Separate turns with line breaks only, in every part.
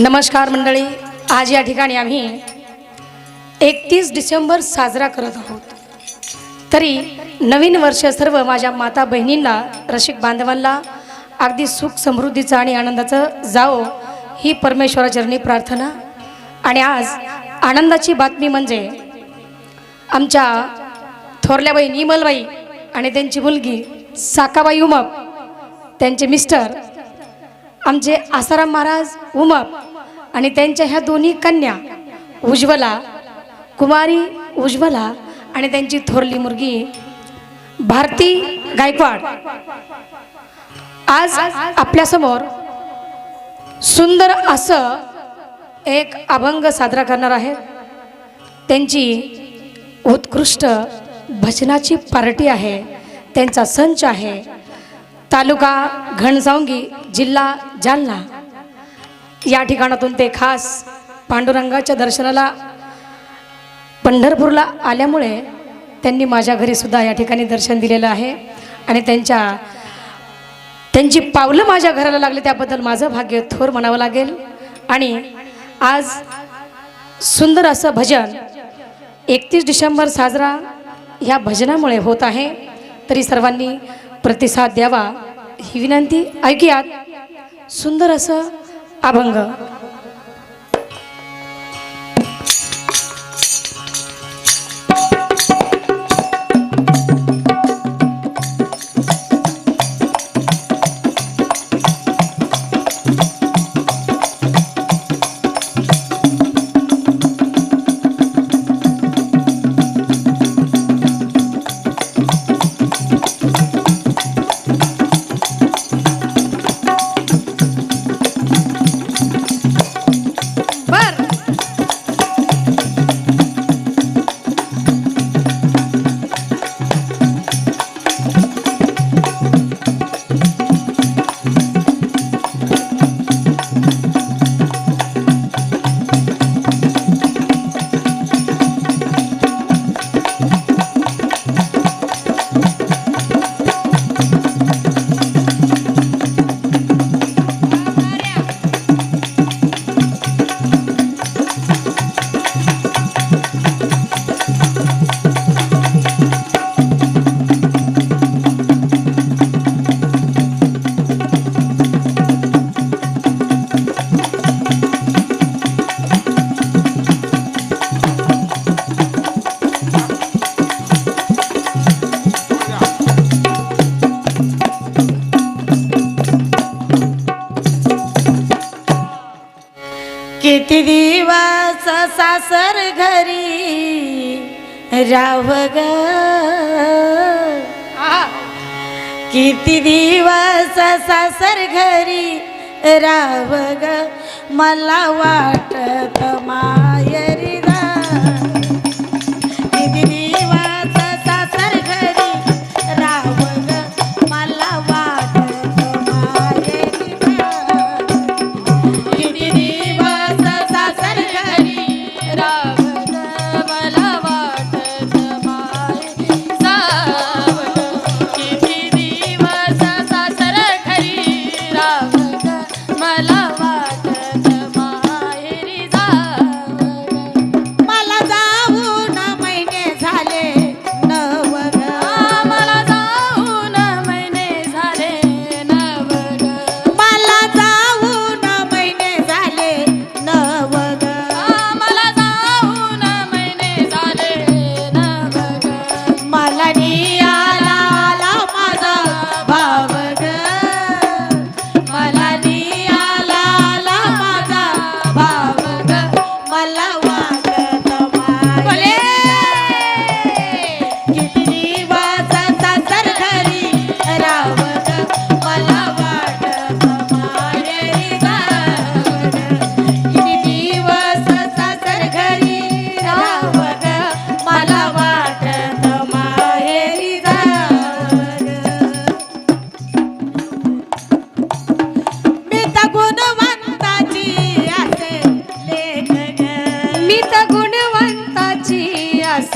नमस्कार मंडळी. आज या ठिकाणी आम्ही एकतीस डिसेंबर साजरा करत आहोत. तरी नवीन वर्ष सर्व माझ्या माता बहिणींना रसिक बांधवांना अगदी सुख समृद्धीचं आणि आनंदाचं जावो ही परमेश्वराचरणी प्रार्थना. आणि आज आनंदाची बातमी म्हणजे आमच्या थोरल्याबाई निमलबाई आणि त्यांची मुलगी साकाबाई उमप त्यांचे मिस्टर आमचे आसाराम महाराज उमप आणि त्यांच्या ह्या दोन्ही कन्या उज्ज्वला कुमारी उज्ज्वला आणि त्यांची थोरली मुलगी भारती गायकवाड. आज आपल्यासमोर सुंदर असं एक अभंग साजरा करणार आहे. त्यांची उत्कृष्ट भजनाची पार्टी आहे त्यांचा संच आहे. तालुका घणसावंगी जिल्हा जालना. या ठिकाणातून ते खास पांडुरंगाच्या दर्शनाला पंढरपूरला आल्यामुळे त्यांनी माझ्या घरीसुद्धा या ठिकाणी दर्शन दिलेलं आहे. आणि त्यांच्या त्यांची पावलं माझ्या घराला लागले त्याबद्दल माझं भाग्य थोर म्हणावं लागेल. आणि आज सुंदर असं भजन एकतीस डिसेंबर साजरा ह्या भजनामुळे होत आहे. तरी सर्वांनी प्रतिसाद द्यावा ही विनंती. ऐकूयात. सुंदर असं अभंग
सासर घरी राव ग. किती दिवस सासर घरी राव ग. मला वाटत मायरी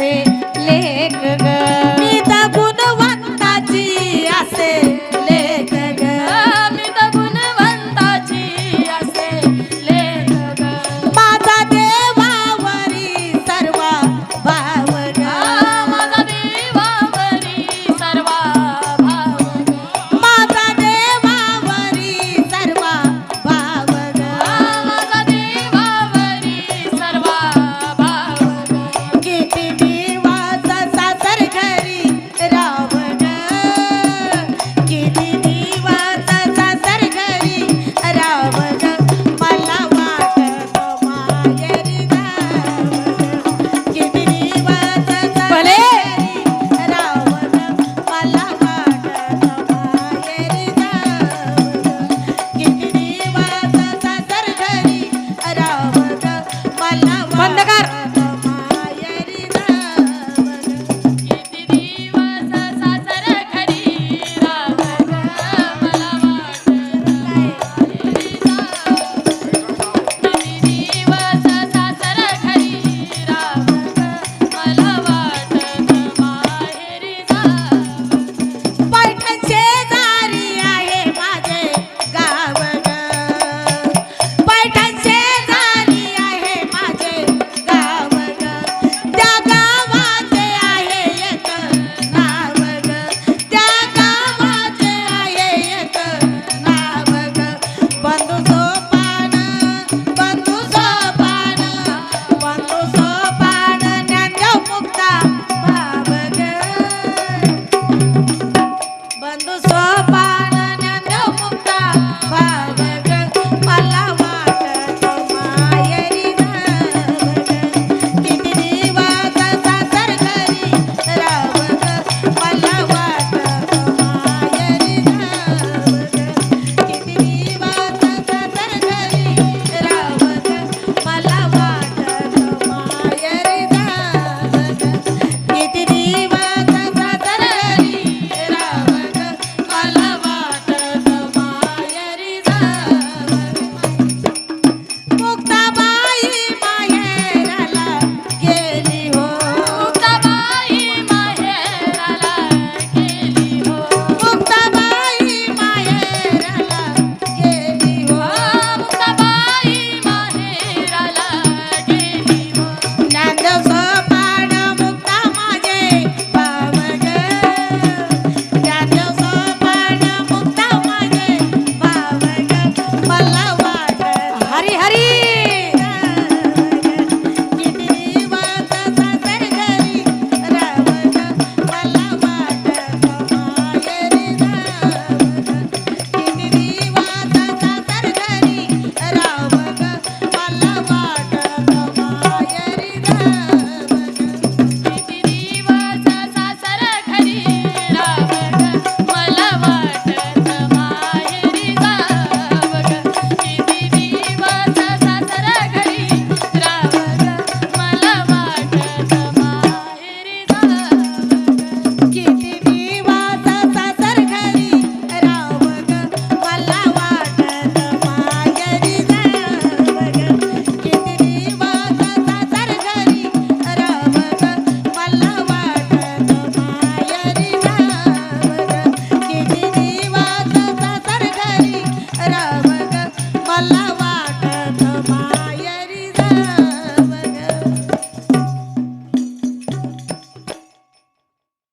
see